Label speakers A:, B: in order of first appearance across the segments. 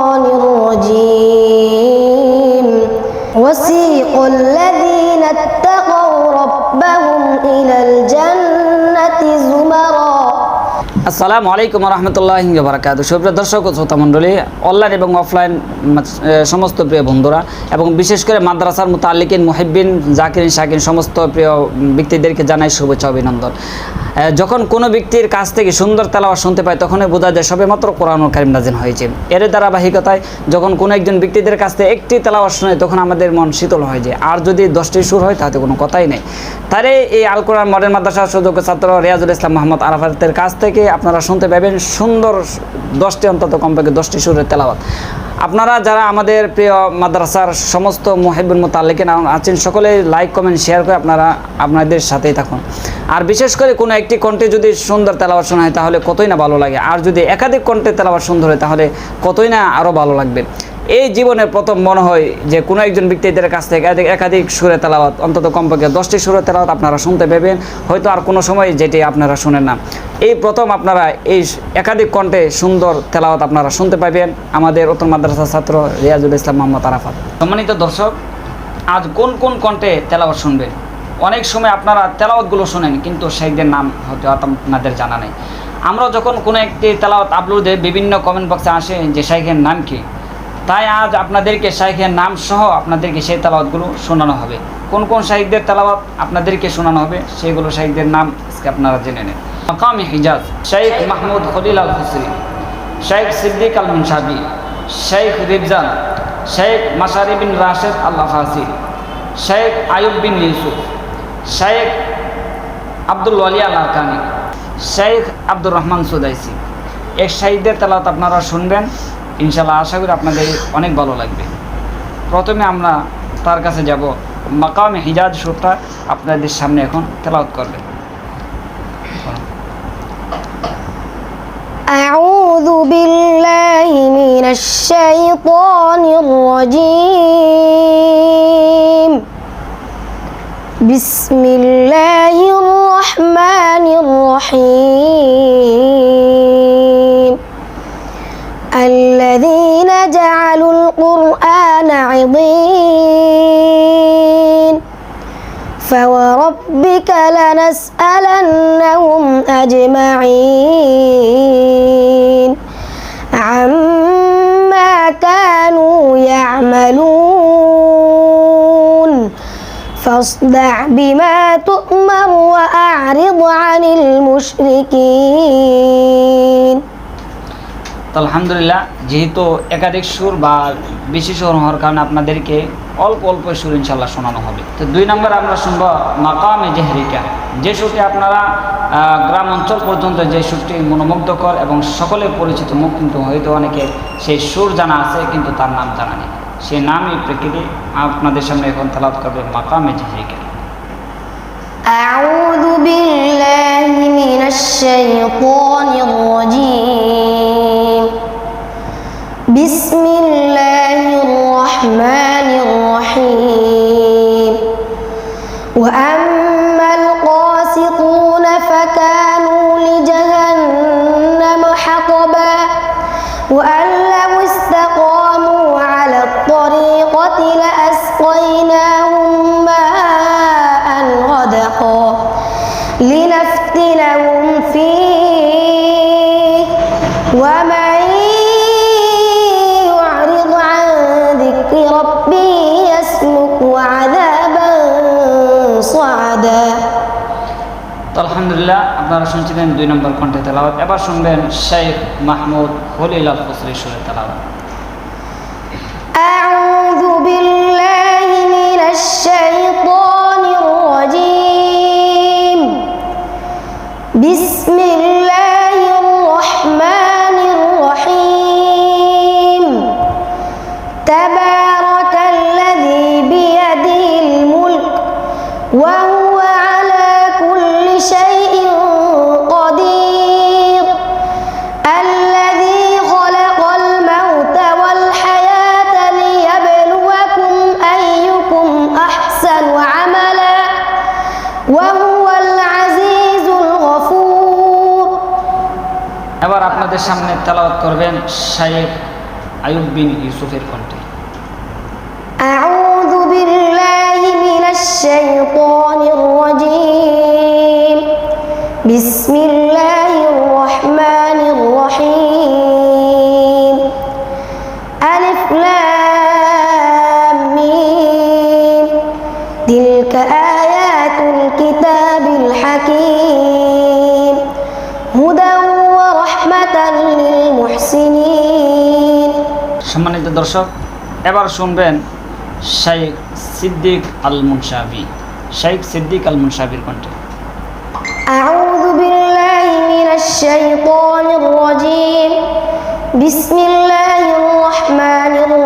A: الشيطان الرجيم. وسيق الذين
B: আসসালামু আলাইকুম রহমতুল্লাহ বারাকাত সুপ্রিয় দর্শক শ্রোতা মণ্ডলী অনলাইন এবং অফলাইন সমস্ত প্রিয় বন্ধুরা এবং বিশেষ করে মাদ্রাসার মুতাল্লিকিন, মুহিব্বিন, জাকিরিন শাকিন সমস্ত প্রিয় ব্যক্তিদেরকে জানাই শুভেচ্ছা, অভিনন্দন। যখন কোনো ব্যক্তির কাছ থেকে সুন্দর তেলাওয়া শুনতে পায়, তখনই বোঝা যায় সবেমাত্র কোরআনুল কারিম নাজিন হয়েছে। এর ধারাবাহিকতায় যখন কোনো একজন ব্যক্তিদের কাছ থেকে একটি তেলাওয়া শুনে, তখন আমাদের মন শীতল হয়ে যায় আর যদি দশটি সুর হয়, তাতে কোনো কথাই নেই। তারে এই আল কোরআন মডেল মাদ্রাসার সুযোগ্য ছাত্র রিয়াজুল ইসলাম মোহাম্মদ আরাফাতের কাছ থেকে আপনারা শুনতে পাবেন সুন্দর দশটি, অন্তত কমপক্ষে দশটি সুরের তেলাবাত আপনারা যারা আমাদের প্রিয় মাদ্রাসার সমস্ত মোহেবুল মোতাল্লিকেন আছেন, সকলে লাইক কমেন্ট শেয়ার করে আপনারা আপনাদের সাথেই থাকুন। আর বিশেষ করে কোনো একটি কণ্ঠে যদি সুন্দর তেলাবাত শোনা হয় তাহলে কতই না ভালো লাগে। আর যদি একাধিক কণ্ঠে তেলাবাত সুন্দর হয়, তাহলে কতই না আরও ভালো লাগবে। এই জীবনে প্রথম মনে হয় যে কোনো একজন ব্যক্তিদের কাছ থেকে একাধিক সুরে তেলাওয়াত, অন্তত কমপক্ষে দশটি সুরে তেলাওয়াত আপনারা শুনতে পাবেন। হয়তো আর কোনো সময় যেটি আপনারা শুনেন না। এই প্রথম আপনারা এই একাধিক কণ্ঠে সুন্দর তেলাওয়াত আপনারা শুনতে পাবেন আমাদের উত্তর মাদ্রাসার ছাত্র রিয়াজুল ইসলাম মোহাম্মদ আরাফাত। সম্মানিত দর্শক, আজ কোন কোন কণ্ঠে তেলাওয়াত শুনবেন? অনেক সময় আপনারা তেলাওয়াতগুলো শোনেন, কিন্তু শেখদের নাম হয়তো আপনাদের জানা নেই। আমরা যখন কোনো একটি তেলাওয়াত আপলোড বিভিন্ন কমেন্ট বক্সে আসে যে শেখের নাম কি তাই আজ আপনাদেরকে শাইখের নাম সহ আপনাদেরকে সেই তালাওয়াতগুলো শোনানো হবে। কোন কোন শাহিকদের তালাওয়াত আপনাদেরকে শোনানো হবে, সেগুলো শাহিকদের নাম আজকে আপনারা জেনে নেন। মাকামি হিজাজ, শাইখ মাহমুদ খলিল আল খুসরি, শাইখ সিদ্দিক আল মুনসাবি, শাইখ রিফজান, শাইখ মাসারি বিন রাশেদ আল্লাহ ফাসিল শাইখ আয়ুব বিন ইউসুফ, শাইখ আব্দুল ওয়ালি আল আরকানি, শাইখ আব্দুর রহমান সুদাইসি। এক শাহিদদের তালাত আপনারা শুনবেন। ইনশাল্লাহ আশা করি আপনাদের অনেক ভালো লাগবে প্রথমে আমরা তার কাছে যাব মাকামে হিজাজ সুরটা আপনাদের সামনে এখন তেলাওয়াত করবে
A: أعوذ بالله من الشيطان الرجيم بسم الله الرحمن الرحيم الذين جعلوا القرآن عضين. فوربك لنسألنهم أجمعين. عما كانوا يعملون. فاصدع بما تؤمر وأعرض عن المشركين.
B: তো আলহামদুলিল্লাহ যেহেতু একাধিক সুর বা বেশি সুর হওয়ার কারণে আপনাদেরকে অল্প অল্প সুর ইনশাল্লাহ শোনানো হবে তো দুই নম্বর আমরা শুনবো মাকামে জেহরিকা যে সুরটি আপনারা আহ, গ্রাম অঞ্চল পর্যন্ত যে সুরটি মনোমুগ্ধকর এবং সকলের পরিচিত মুখ কিন্তু হয়তো অনেকে সেই সুর জানা আছে কিন্তু তার নাম জানা নেই সেই নামই প্রেক্ষিতে আপনাদের সামনে এখন তালাত করবে মাকামে জেহরিকা
A: أعوذ بالله من الشيطان الرجيم
B: أن আলহামদুলিল্লাহ, আপনারা শুনছিলেন দুই নম্বর কণ্ঠে তেলাওয়াত। এবার শুনবেন শেখ মাহমুদ হলিল আল ফসরি সুরে তেলাওয়াত। আপনাদের সামনে তেলাওয়াত করবেন শাইখ আয়ুব বিন ইউসুফের কণ্ঠে
A: أعوذ بالله من الشيطان الرجيم بسم الله الرحمن الرحيم
B: সম্মানিত দর্শক এবার শুনবেন শাইখ সিদ্দিক আল মুনসাবি শাইখ সিদ্দিক আল মুনসাবির কণ্ঠে
A: أعوذ بالله من الشيطان الرجيم بسم الله الرحمن الرحيم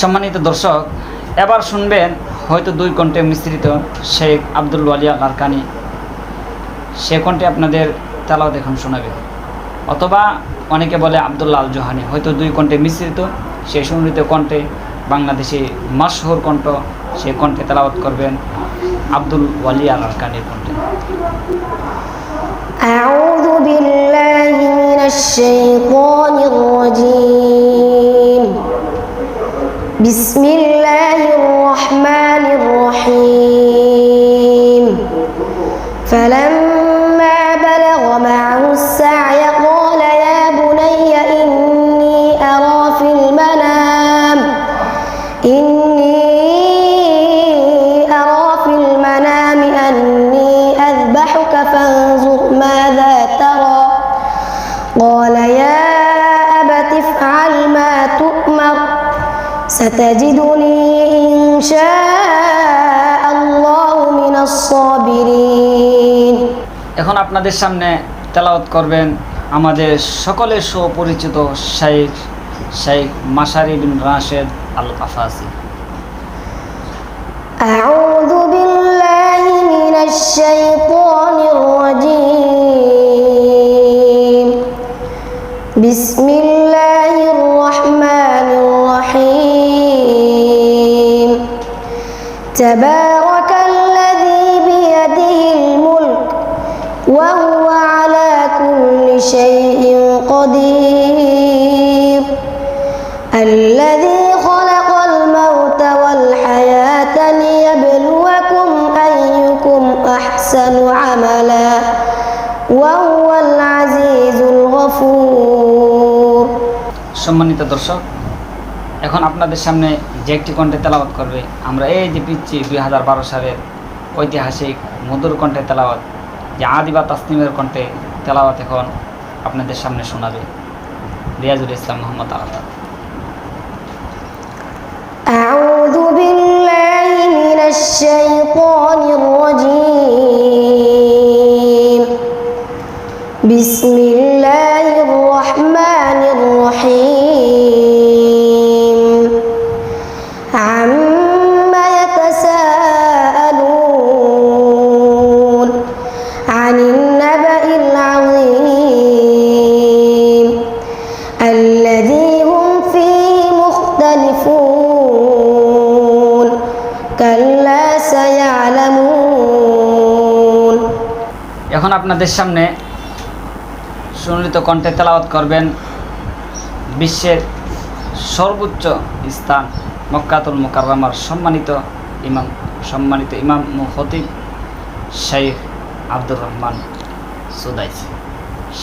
B: সম্মানিত দর্শক এবার শুনবেন হয়তো দুই কণ্ঠে মিশ্রিত শেখ আব্দুল ওয়ালিয়া কারকানি সে কণ্ঠে আপনাদের তেলাওয়াত এখন শোনাবে অথবা অনেকে বলে আবদুল্লাহ আল জোহানি হয়তো দুই কণ্ঠে মিশ্রিত সে সুনিত কণ্ঠে বাংলাদেশি মাসহুর কণ্ঠ সে কণ্ঠে তেলাওয়াত করবেন আব্দুল ওয়ালিয়া কারকানির কণ্ঠে
A: أعوذ بالله من الشيطان الرجيم بسم الله الرحمن الرحيم. فلما بلغ معه السعي قال يا بني إني أرى في المنام إني أرى في المنام أني أذبحك فانظر ماذا ترى. قال يا ستجدني إن شاء الله من الصابرين
B: এখন আপনাদের সামনে তেলাওয়াত করবেন আমাদের সকলের সুপরিচিত শাইখ শাইখ মাসারি বিন রাশেদ আল কাফাসি
A: أعوذ بالله من الشيطان الرجيم تبارك الذي بيده الملك وهو على كل شيء قدير الذي خلق الموت والحياة ليبلوكم أيكم أحسن عملا وهو العزيز الغفور
B: সম্মানিত দর্শক এখন আপনাদের সামনে যে একটি কণ্ঠে তেলাওয়াত করবে আমরা এই যে পিচ্ছি দুই হাজার বারো সালের ঐতিহাসিক মধুর কণ্ঠে তেলাওয়াত যে আদিবা তাসনিমের কণ্ঠে তেলাওয়াত এখন আপনাদের সামনে শোনাবে রিয়াজুল ইসলাম মোহাম্মদ আলাদা
A: أعوذ بالله من الشيطان الرجيم
B: এখন আপনাদের সামনে সুনলিত কণ্ঠে তেলাওয়াত করবেন বিশ্বের সর্বোচ্চ স্থান মক্কাতুল মোকাররামার সম্মানিত ইমাম সম্মানিত ইমাম মুহতিব শাইখ আব্দুর রহমান সুদাইস।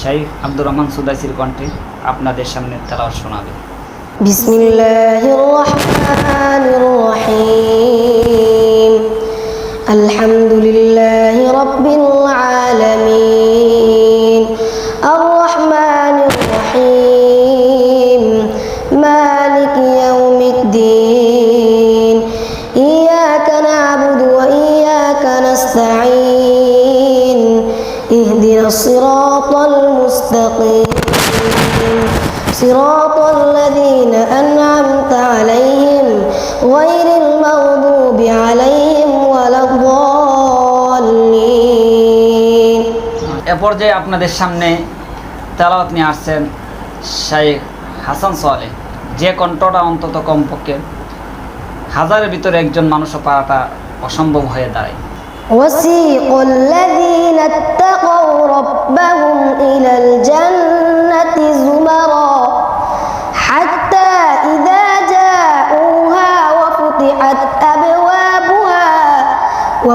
B: শাইখ আব্দুর রহমান সুদাইসির কণ্ঠে আপনাদের সামনে তেলাওয়াত শোনাবে।
A: বিসমিল্লাহ রহমানির صراط الذين أنعمت عليهم غير المغضوب عليهم ولا الضالين
B: এ পর্যায়ে আপনাদের সামনে তেলাওয়াত নিয়ে আসছেন শাইখ হাসান সোয়ালে যে কণ্ঠটা অন্তত কমপক্ষে হাজারের ভিতরে একজন মানুষও পারাটা অসম্ভব হয়ে দাঁড়ায়
A: وسيق الذين اتقوا ربهم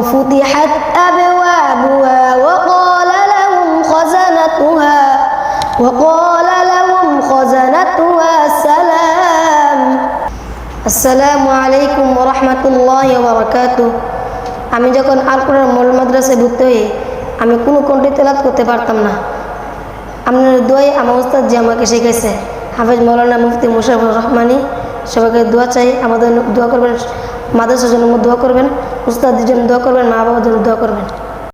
A: وفتحت أبوابها وقال لهم خزنتها وقال لهم خزنتها سلام আসসালামু আলাইকুম রহমতুল্লাহ বারকাত আমি যখন আলকুরার মোল মাদ্রাসায় ভর্তি হই আমি কোনো কণ্ঠে তেলাত করতে পারতাম না আপনার দোয়াই আমার উস্তাদ যে আমাকে শিখেছে হাফেজ মৌলানা মুফতি মুশাফুর রহমানি সবাইকে দোয়া চাই আমাদের দোয়া করবেন মাদ্রাসার জন্য দোয়া করবেন উস্তাদের জন্য দোয়া করবেন মা বাবার জন্য দোয়া করবেন।